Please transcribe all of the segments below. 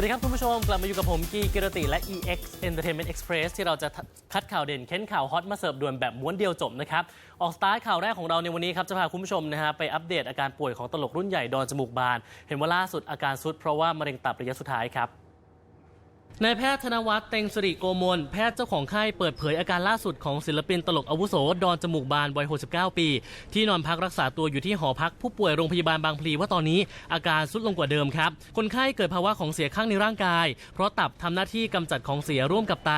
วัสดีครับคุณผู้ชม กลับมาอยู่กับผมกีกิรติ และ EX Entertainment Express ที่เราจะคัดข่าวเด่นเค้นข่าวฮอตมาเสิร์ฟด่วนแบบม้วนเดียวจบนะครับ ออกสตาร์ทข่าวแรกของเราในวันนี้ครับ จะพาคุณผู้ชมนะฮะไปอัปเดตอาการป่วยของตลกรุ่นใหญ่ดอนจมูกบาน เห็นว่าล่าสุดอาการซุดเพราะว่ามะเร็งตับระยะสุดท้ายครับ นายแพทย์ธนวัฒน์เต็งสิริโกมล แพทย์เจ้าของไข้เปิดเผยอาการล่าสุดของศิลปินตลกอาวุโส ดอนจมูกบานวัย 69 ปี ที่นอนพักรักษาตัวอยู่ที่หอพักผู้ป่วยโรงพยาบาลบางพลีว่าตอนนี้อาการสุดลงกว่าเดิมครับ คนไข้เกิดภาวะของเสียข้างในร่างกาย เพราะตับทำหน้าที่กำจัดของเสียร่วมกับไต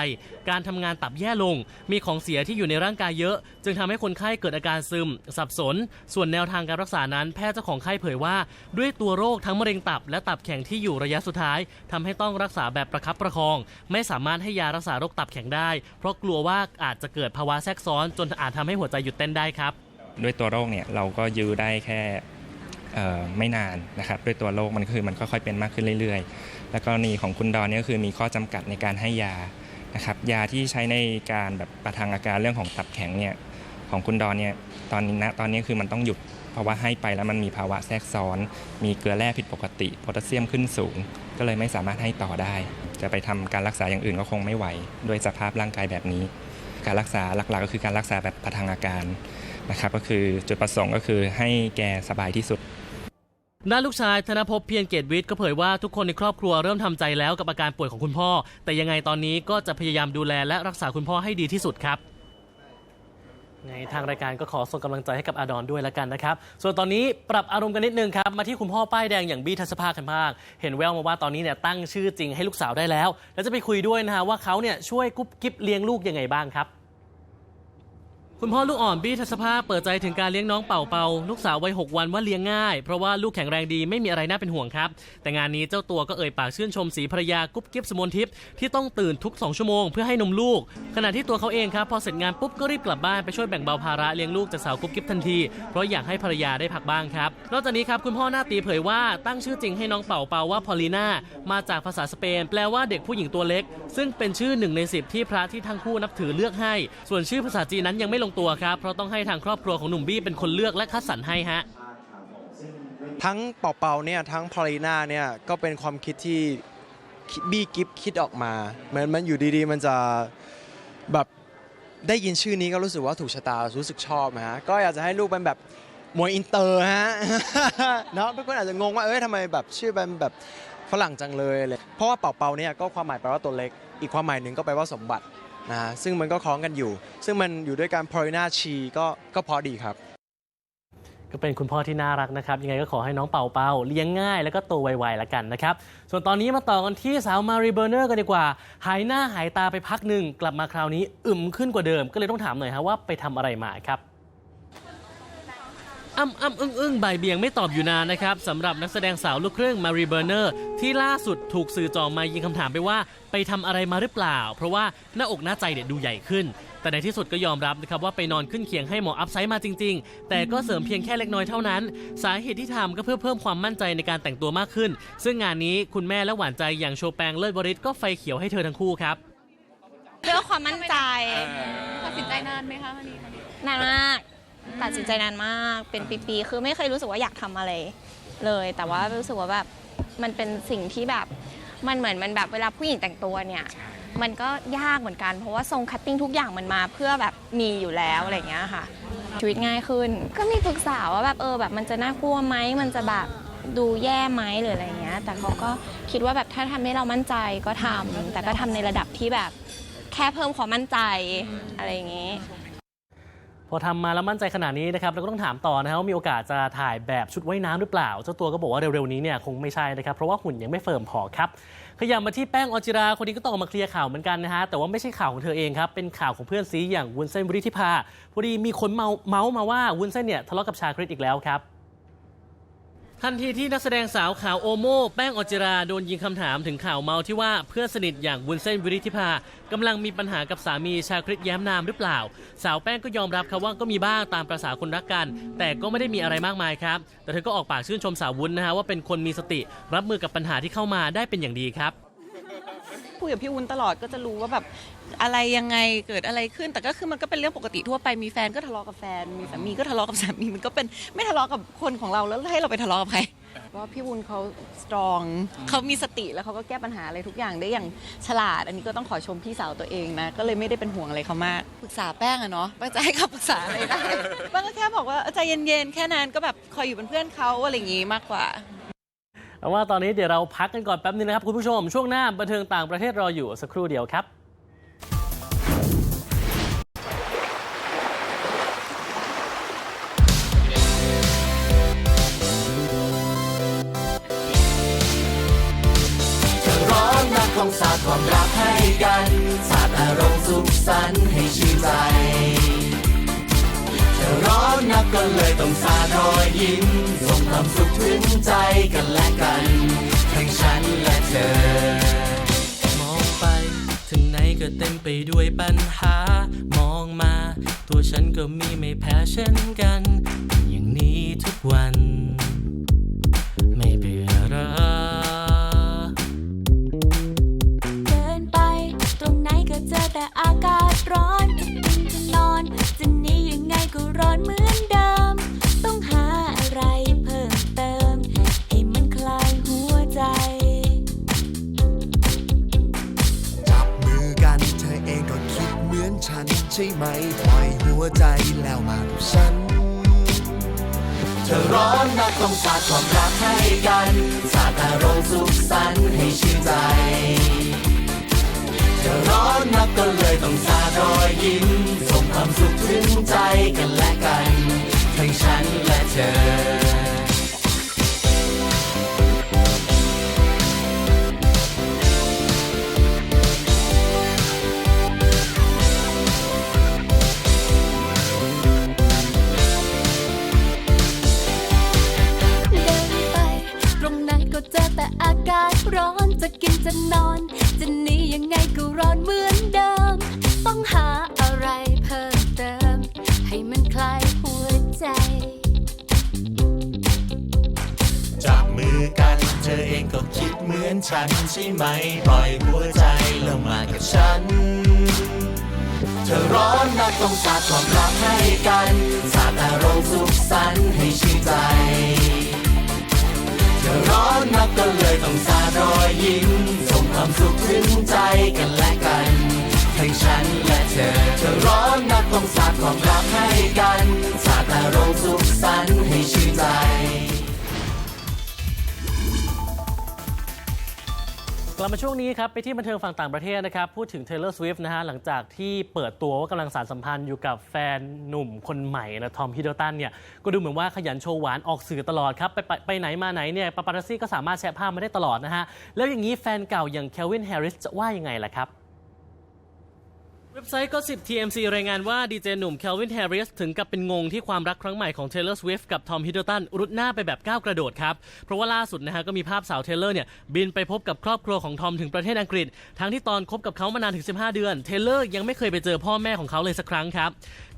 การทำงานตับแย่ลง มีของเสียที่อยู่ในร่างกายเยอะ จึงทำให้คนไข้เกิดอาการซึม สับสน ส่วนแนวทางการรักษานั้น แพทย์เจ้าของไข้เผยว่า ด้วยตัวโรคทั้งมะเร็งตับและตับแข็งที่อยู่ระยะสุดท้ายทำให้ต้องรักษาแบบประคับประคอง ไม่สามารถให้ยารักษาโรคตับแข็งได้ เพราะกลัวว่าอาจจะเกิดภาวะแทรกซ้อนจนอาจทำให้หัวใจหยุดเต้นได้ครับ ด้วยตัวโรคเนี่ยเราก็ยื้อได้แค่ไม่นานนะครับด้วยตัวโรคมันคือมันค่อยๆเป็นมากขึ้นเรื่อยๆ แล้วกรณีของคุณดอนนี่ก็คือมีข้อจำกัดในการให้ยานะครับยาที่ใช้ในการแบบประทังอาการเรื่องของตับแข็งเนี่ยของคุณดอนเนี่ยตอนนี้นะตอนนี้คือมันต้องหยุด เพราะว่าให้ไปแล้วมันมีภาวะแทรกซ้อน มีเกลือแร่ผิดปกติโพแทสเซียมขึ้นสูง ก็เลยไม่สามารถให้ต่อได้ จะไปทำการรักษาอย่างอื่นก็คงไม่ไหวด้วยสภาพร่างกายแบบนี้ การรักษาหลักๆ ก็คือการรักษาแบบประทังอาการนะครับก็คือจุดประสงค์ก็คือให้แกสบายที่สุดด้านลูกชายธนภพเพียรเกตวิทย์ก็เผยว่าทุกคนในครอบครัวเริ่มทำใจแล้วกับอาการป่วยของคุณพ่อ แต่ยังไงตอนนี้ก็จะพยายามดูแลและรักษาคุณพ่อให้ดีที่สุดครับ ในทางรายการก็ขอส่งกำลังใจให้กับอาดอนด้วยแล้วกันนะครับ ส่วนตอนนี้ปรับอารมณ์กันนิดนึงครับ มาที่คุณพ่อป้ายแดงอย่างบี้ทัศภากันภาค เห็นแววมาว่าตอนนี้เนี่ยตั้งชื่อจริงให้ลูกสาวได้แล้ว แล้วจะไปคุยด้วยนะฮะว่าเขาเนี่ยช่วยกุ๊บกิ๊บเลี้ยงลูกยังไงบ้างครับ คุณพ่อลูกอ่อนบี้ทัศภาเปิดใจถึงการเลี้ยงน้องเป่าเปาลูกสาววัย 6 วันว่าเลี้ยงง่าย เพราะว่าลูกแข็งแรงดีไม่มีอะไรน่าเป็นห่วงครับ แต่งานนี้เจ้าตัวก็เอ่ยปากชื่นชมสีภรรยากุ๊บกิ๊บสมนทิพย์ที่ต้องตื่นทุก 2 ชั่วโมงเพื่อให้นมลูก ขณะที่ตัวเขาเองครับพอเสร็จงานปุ๊บก็รีบกลับบ้านไปช่วยแบ่งเบาภาระเลี้ยงลูกจากสาวกุ๊บกิ๊บทันที เพราะอยากให้ภรรยาได้พักบ้างครับนอกจากนี้ครับคุณพ่อหน้าตีเผยว่าตั้งชื่อจริงให้น้องเป่าเปาว่าพอลีน่ามาจากภาษาสเปน แปลว่าเด็กผู้หญิงตัวเล็ก ซึ่งเป็นชื่อหนึ่งในสิบที่พระที่ทั้งคู่นับถือเลือกให้ ส่วนชื่อภาษาจีนนั้นยังไม่ลงตัวครับ เพราะต้องให้ทางครอบครัวของหนุ่มบี้เป็นคนเลือกและคัดสรรให้ฮะ ทั้งเป่าๆเนี่ยทั้งพอลีนาเนี่ยก็เป็นความคิดที่คิดบี้กิฟคิดออกมาเหมือนมันอยู่ดีๆ มันจะแบบได้ยินชื่อนี้ก็รู้สึกว่าถูกชะตารู้สึกชอบนะฮะก็อยากจะให้ลูกเป็นแบบมวยอินเตอร์ฮะ เนาะทุกคนอาจจะงงว่าเอ้ยทำไมแบบชื่อเป็นแบบฝรั่งจังเลยเลยเพราะว่าเป่าๆเนี่ยก็ความหมายแปลว่าตัวเล็ก อีกความหมายหนึ่งก็แปลว่าสมบัติ นะฮะซึ่งมันก็คล้องกันอยู่ ซึ่งมันอยู่ด้วยการพอยนาชีก็ก็พอดีครับ ก็เป็นคุณพ่อที่น่ารักนะครับ ยังไงก็ขอให้น้องเป่าเป่าเลี้ยงง่ายแล้วก็โตไวๆแล้วกันนะครับ ส่วนตอนนี้มาต่อกันที่สาวมารีเบอร์เนอร์กันดีกว่า หายหน้าหายตาไปพักหนึ่งกลับมาคราวนี้อึมขึ้นกว่าเดิม ก็เลยต้องถามหน่อยฮะว่าไปทำอะไรมาครับ อ้ำอ้ำอึ้งอึ้งบ่ายเบี่ยงไม่ตอบอยู่นานนะครับสำหรับนักแสดงสาวลูกครึ่งมารีเบอร์เนอร์ที่ล่าสุดถูกสื่อจองมายิงคำถามไปว่า ไปทำอะไรมาหรือเปล่า เพราะว่าหน้าอกหน้าใจเนี่ยดูใหญ่ขึ้น แต่ในที่สุดก็ยอมรับนะครับว่าไปนอนขึ้นเคียงให้หมออัพไซด์มาจริง ๆ แต่ก็เสริมเพียงแค่เล็กน้อยเท่านั้น สาเหตุที่ทำก็เพื่อเพิ่มความมั่นใจในการแต่งตัวมากขึ้น ซึ่งงานนี้คุณแม่และหวานใจอย่างโชแปงเลิศบริษก็ไฟเขียวให้เธอทั้งคู่ครับเพื่อความมั่นใจตัดสินใจนานไหมคะวันนี้นานมาก ตัดสินใจนานมากเป็นปีๆคือไม่เคยรู้สึกว่าอยากทำอะไรเลย แต่ว่ารู้สึกว่าแบบมันเป็นสิ่งที่แบบมันเหมือนมันแบบเวลาผู้หญิงแต่งตัวเนี่ยมันก็ยากเหมือนกันเพราะว่าทรงคัตติ้งทุกอย่างมันมาเพื่อแบบมีอยู่แล้วอะไรอย่างเงี้ยค่ะ ชีวิตง่ายขึ้น ก็มีปรึกษาว่าแบบเออแบบมันจะน่ากลัวไหมมันจะแบบดูแย่ไหมหรืออะไรเงี้ย แต่เขาก็คิดว่าแบบถ้าทำให้เรามั่นใจก็ทำแต่ก็ทำในระดับที่แบบแค่เพิ่มความมั่นใจอะไรอย่างงี้ พอทำมาแล้วมั่นใจขนาดนี้นะครับเราก็ต้องถามต่อนะครับว่ามีโอกาสจะถ่ายแบบชุดว่ายน้ำหรือเปล่า เจ้าตัวก็บอกว่าเร็วๆนี้เนี่ยคงไม่ใช่นะครับ เพราะว่าหุ่นยังไม่เฟิร์มพอครับ ขยับมาที่แป้งออจิราคนนี้ก็ต้องออกมาเคลียร์ข่าวเหมือนกันนะฮะ แต่ว่าไม่ใช่ข่าวของเธอเองครับ เป็นข่าวของเพื่อนซีอย่างวุ้นเส้นวิริธิภาพอดีมีคนเมาเมาส์มาว่าวุ้นเส้นเนี่ยทะเลาะกับชาคริตอีกแล้วครับ ทันทีที่นักแสดงสาวขาวโอโมแป้งออจิราโดนยิงคำถามถึงข่าวเมาที่ว่าเพื่อนสนิทอย่างวุ้นเส้นวิริธิภากำลังมีปัญหากับสามีชาคริตแย้มนามหรือเปล่า สาวแป้งก็ยอมรับครับว่าก็มีบ้างตามประษาคนรักกัน แต่ก็ไม่ได้มีอะไรมากมายครับ แต่เธอก็ออกปากชื่นชมสาววุ้นนะฮะว่าเป็นคนมีสติ รับมือกับปัญหาที่เข้ามาได้เป็นอย่างดีครับคุยกับพี่วุ้นตลอดก็จะรู้ว่าแบบ อะไรยังไงเกิดอะไรขึ้น แต่ก็คือมันก็เป็นเรื่องปกติทั่วไปมีแฟนก็ทะเลาะกับแฟน มีสามีก็ทะเลาะกับสามีมันก็เป็นไม่ทะเลาะกับคนของเราแล้วให้เราไปทะเลาะกับใครว่าพี่วุ้นเขาสตรองเขามีสติแล้วเขาก็แก้ปัญหาอะไรทุกอย่างได้อย่างฉลาด อันนี้ก็ต้องขอชมพี่สาวตัวเองนะ ก็เลยไม่ได้เป็นห่วงอะไรเขามากปรึกษาแป้งอะเนาะแป้งจะให้คำปรึกษาอะไรได้แป้งก็แค่บอกว่าใจเย็นๆแค่นั้นก็แบบคอยอยู่เป็นเพื่อนเขาอะไรอย่างงี้มากกว่าเอาว่าตอนนี้เดี๋ยวเราพักกันก่อนแป๊บนึงนะครับคุณผู้ชมช่วงหน้าบันเทิงต่างประเทศรออยู่สักครู่เดียวครับ ร้อนนักต้องสาดความรักให้กัน สาดอารมณ์สุขสันต์ให้ชื่นใจจะร้อนนักก็เลยต้องสาดรอยยิ้มส่งความสุขถึงใจกันและกันทั้งฉันและเธอ มองไปถึงไหนก็เต็มไปด้วยปัญหา มองมา ตัวฉันก็มีไม่แพ้เช่นกัน อย่างนี้ ใช่ไหมปล่อยหัวใจแล้วมากับฉัน เธอร้อนนักต้องสาดความรักให้กัน สาดอารมณ์สุขสันต์ให้ชื่นใจ เธอร้อนนักก็เลยต้องสาดรอยยิ้ม ส่งความสุขถึงใจกันและกัน ทั้งฉันและเธอ คลายหัวใจ จับมือกันเธอเองก็คิดเหมือนฉันใช่ไหม ปล่อยหัวใจแล้วมากับฉัน เธอร้อนนักต้องสาดความรักให้กัน สาดอารมณ์สุขสันต์ให้ชื่นใจ เธอร้อนนักก็เลยต้องสาดรอยยิ้มส่งความสุขถึงใจกันและกัน ทั้งฉันและเธอ เธอร้อนนักต้องสาดความรักให้กัน สาดอารมณ์สุขสันต์ให้ชื่นใจกลับมาช่วงนี้ครับ ไปที่บันเทิงฝั่งต่างประเทศนะครับ พูดถึง Taylor Swift นะฮะ หลังจากที่เปิดตัวว่ากำลังสารสัมพันธ์อยู่กับแฟนหนุ่มคนใหม่นะทอมฮิดเดิลตันเนี่ย ก็ดูเหมือนว่าขยันโชว์หวานออกสื่อตลอดครับ ไปไปไปไหนมาไหนเนี่ยปาปารัสซี่ก็สามารถแชร์ภาพมาได้ตลอดนะฮะ แล้วอย่างนี้แฟนเก่าอย่างเคลวินแฮร์ริสจะว่ายังไงล่ะครับ เว็บไซต์ก็สิบ TMC รายงานว่าดีเจหนุ่ม Calvin Harris ถึงกับเป็นงงที่ความรักครั้งใหม่ของ Taylor Swift กับ Tom Hiddleston รุดหน้าไปแบบก้าวกระโดดครับ เพราะว่าล่าสุดนะฮะก็มีภาพสาว Taylor เนี่ย บินไปพบกับครอบครัวของทอมถึงประเทศอังกฤษ ทั้งที่ตอนคบกับเขามานานถึง 15 เดือน Taylor ยังไม่เคยไปเจอพ่อแม่ของเขาเลยสักครั้งครับ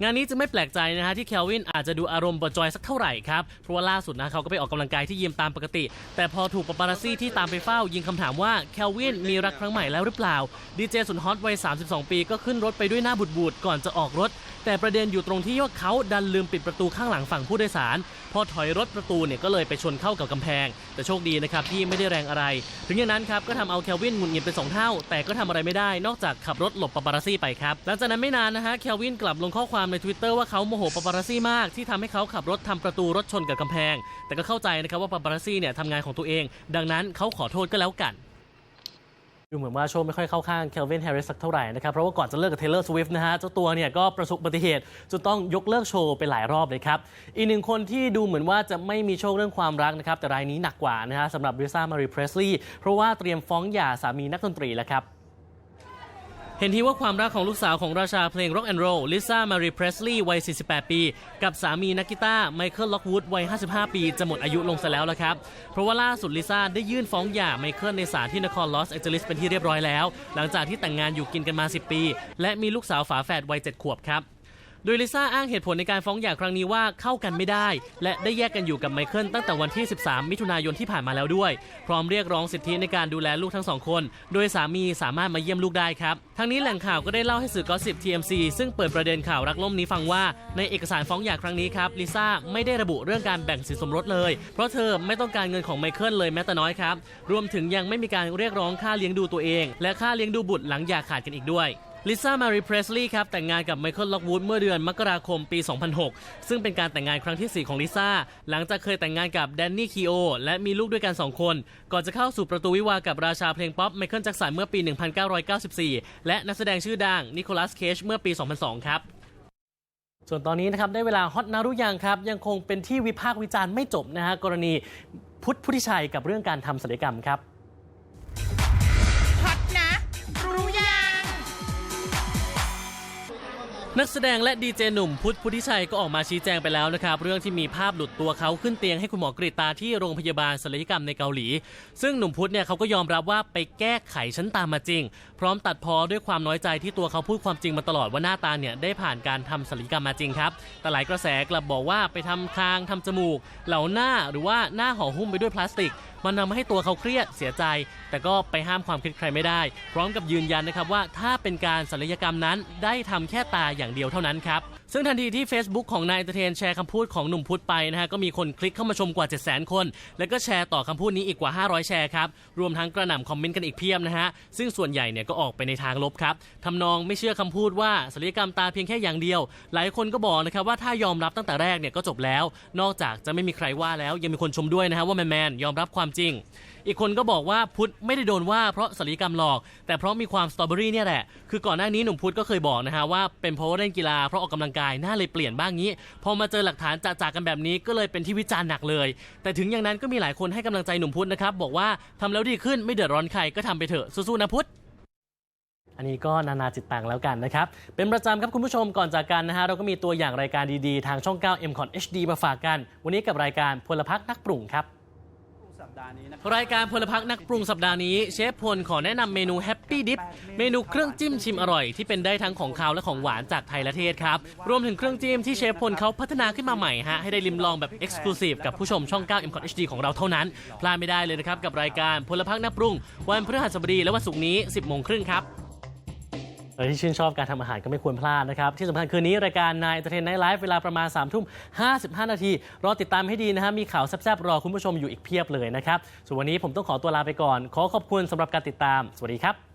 งานนี้จะไม่แปลกใจนะฮะที่ Calvin อาจจะดูอารมณ์บดจอยสักเท่าไหร่ครับเพราะว่าล่าสุดนะเขาก็ไปออกกำลังกายที่ยิมตามปกติ แต่พอถูกปาปารัซี่ที่ตามไปเฝ้ายิงคำถามว่า Calvin มีรักครั้งใหม่แล้วหรือเปล่าดีเจสุดฮอตวัย32 ปีก็ขึ้นรถไปด้วยหน้าบูดก่อนจะออกรถ แต่ประเด็นอยู่ตรงที่ว่าเขาดันลืมปิดประตูข้างหลังฝั่งผู้โดยสาร พอถอยรถประตูเนี่ยก็เลยไปชนเข้ากับกำแพง แต่โชคดีนะครับที่ไม่ได้แรงอะไร ถึงอย่างนั้นครับก็ทำเอาแคลวินหงุดหงิดไปสองเท่า แต่ก็ทำอะไรไม่ได้นอกจากขับรถหลบปาปารัสซี่ไปครับหลังจากนั้นไม่นานนะฮะแคลวินกลับลงข้อความใน Twitter ว่าเขาโมโหปาปารัสซี่มาก ที่ทำให้เขาขับรถทำประตูรถชนกับกำแพง แต่ก็เข้าใจนะครับว่าปาปารัสซี่เนี่ยทำงานของตัวเอง ดังนั้นเขาขอโทษก็แล้วกัน ดูเหมือนว่าโชว์ไม่ค่อยเข้าข้างเคลวินแฮร์ริสสักเท่าไหร่นะครับ เพราะว่าก่อนจะเลิกกับเทเลอร์สวิฟต์นะฮะเจ้าตัวเนี่ยก็ประสบอุบัติเหตุจนต้องยกเลิกโชว์ไปหลายรอบเลยครับ อีกหนึ่งคนที่ดูเหมือนว่าจะไม่มีโชคเรื่องความรักนะครับ แต่รายนี้หนักกว่านะฮะสำหรับริซ่ามารีเพรสลีย์เพราะว่าเตรียมฟ้องหย่าสามีนักดนตรีแล้วครับ เห็นทีว่าความรักของลูกสาวของราชาเพลงร็อกแอนด์โรลลิซ่ามารีเพรสลีย์วัย 48 ปี กับสามีนักกีตาร์ไมเคิลล็อกวูดวัย 55 ปี จะหมดอายุลงซะแล้วละครับ เพราะว่าล่าสุดลิซ่าได้ยื่นฟ้องหย่าไมเคิลในศาลที่นครลอสแองเจลิสเป็นที่เรียบร้อยแล้ว หลังจากที่แต่งงานอยู่กินกันมา 10 ปี และมีลูกสาวฝาแฝดวัย 7 ขวบครับ โดยลิซ่าอ้างเหตุผลในการฟ้องหย่าครั้งนี้ว่าเข้ากันไม่ได้ และได้แยกกันอยู่กับไมเคิลตั้งแต่วันที่ 13 มิถุนายนที่ผ่านมาแล้วด้วย พร้อมเรียกร้องสิทธิในการดูแลลูกทั้งสองคน โดยสามีสามารถมาเยี่ยมลูกได้ครับทั้งนี้แหล่งข่าวก็ได้เล่าให้สื่อกอสิบ TMC ซึ่งเปิดประเด็นข่าวรักล่มนี้ฟังว่าในเอกสารฟ้องหย่าครั้งนี้ครับลิซ่าไม่ได้ระบุเรื่องการแบ่งสินสมรสเลย เพราะเธอไม่ต้องการเงินของไมเคิลเลยแม้แต่น้อยครับรวมถึงยังไม่มีการเรียกร้องค่าเลี้ยงดูตัวเอง และค่าเลี้ยงดูบุตรหลังหย่าขาดกันอีกด้วย ลิซ่ามารีเพรสลีย์ครับแต่งงานกับไมเคิลล็อกวูดเมื่อเดือนมกราคมปี 2006 ซึ่งเป็นการแต่งงานครั้งที่ 4 ของลิซ่า หลังจากเคยแต่งงานกับแดนนี่คีโอและมีลูกด้วยกัน 2 คน ก่อนจะเข้าสู่ประตูวิวากับราชาเพลงป๊อปไมเคิลแจ็คสันเมื่อปี 1994 และนักแสดงชื่อดังนิโคลัสเคชเมื่อปี 2002 ครับส่วนตอนนี้นะครับได้เวลาฮอตนารุยังครับ ยังคงเป็นที่วิพากษ์วิจารณ์ไม่จบนะฮะกรณีพุทธพุทธิชัยกับเรื่องการทำศัลยกรรมครับ นักแสดงและดีเจหนุ่มพุทธพุทธิชัยก็ออกมาชี้แจงไปแล้วนะครับ เรื่องที่มีภาพหลุดตัวเขาขึ้นเตียงให้คุณหมอกรีตาที่โรงพยาบาลศัลยกรรมในเกาหลี ซึ่งหนุ่มพุทธเนี่ยเขาก็ยอมรับว่าไปแก้ไขชั้นตามมาจริง พร้อมตัดพอด้วยความน้อยใจที่ตัวเขาพูดความจริงมาตลอดว่าหน้าตาเนี่ยได้ผ่านการทำศัลยกรรมมาจริงครับแต่หลายกระแสกลับบอกว่าไปทำคางทำจมูก เหล่าหน้าหรือว่าหน้าห่อหุ้มไปด้วยพลาสติกมันทำให้ตัวเขาเครียดเสียใจ แต่ก็ไปห้ามความคิดใครไม่ได้ พร้อมกับยืนยันนะครับว่าถ้าเป็นการศัลยกรรมนั้นได้ทำแค่ตาอย่างางเดียวเท่านั้นครับ ซึ่งทันทีที่ Facebook ของนายเตเทนแชร์คำพูดของหนุ่มพุทธไปนะฮะก็มีคนคลิกเข้ามาชมกว่า 700,000 คน แล้วก็แชร์ต่อคำพูดนี้อีกกว่า 500 แชร์ครับ รวมทั้งกระหน่ำคอมเมนต์กันอีกเพียบนะฮะ ซึ่งส่วนใหญ่เนี่ยก็ออกไปในทางลบครับทำนองไม่เชื่อคำพูดว่าศัลยกรรมตาเพียงแค่อย่างเดียว หลายคนก็บอกนะครับว่าถ้ายอมรับตั้งแต่แรกเนี่ยก็จบแล้ว นอกจากจะไม่มีใครว่าแล้วยังมีคนชมด้วยนะฮะว่าแมนแมนยอมรับความจริง อีกคนก็บอกว่าพุทธไม่ได้โดนว่าเพราะศัลยกรรมหลอก แต่เพราะมีความสตรอเบอรี่เนี่ยแหละ คือก่อนหน้านี้หนุ่มพุทธก็เคยบอกนะฮะว่าเป็นเพราะว่าเล่นกีฬาเพราะออกกำลังกายหน้าเลยเปลี่ยนบ้างงี้ พอมาเจอหลักฐานจากกันแบบนี้ก็เลยเป็นที่วิจารณ์หนักเลย แต่ถึงอย่างนั้นก็มีหลายคนให้กำลังใจหนุ่มพุทธนะครับบอกว่าทำแล้วดีขึ้นไม่เดือดร้อนใครก็ทำไปเถอะสู้ๆนะพุทธอันนี้ก็นานาจิตตังแล้วกันนะครับ เป็นประจำครับคุณผู้ชมก่อนจากกันนะฮะเราก็มีตัวอย่างรายการดีๆ ทางช่อง 9 m c o t HD มาฝากกัน วันนี้กับรายการพลพักนักปรุงครับ รายการพลพักนักปรุงสัปดาห์นี้เชฟพลขอแนะนำเมนูแฮปปี้ดิฟเมนูเครื่องจิ้มชิมอร่อยที่เป็นได้ทั้งของคาวและของหวานจากไทยและเทศครับ รวมถึงเครื่องจิ้มที่เชฟพลเขาพัฒนาขึ้นมาใหม่ฮะให้ได้ลิมลองแบบเอ็กซ์คลูซีฟกับผู้ชมช่อง 9 m c o t HD ของเราเท่านั้น พลาดไม่ได้เลยนะครับกับรายการพลพักนักปรุง วันพฤหัสบดีและวันศุกร์นี้ 10โมงครึ่งครับ เราที่ชื่นชอบการทำอาหารก็ไม่ควรพลาดนะครับ ที่สำคัญคืนนี้รายการนายเทนไนท์ไลฟ์เวลาประมาณ3ามทุ่ม55 นาที รอติดตามให้ดีนะฮะมีข่าวแซ่บๆรอคุณผู้ชมอยู่อีกเพียบเลยนะครับส่วนวันนี้ผมต้องขอตัวลาไปก่อน ขอขอบคุณสำหรับการติดตาม สวัสดีครับ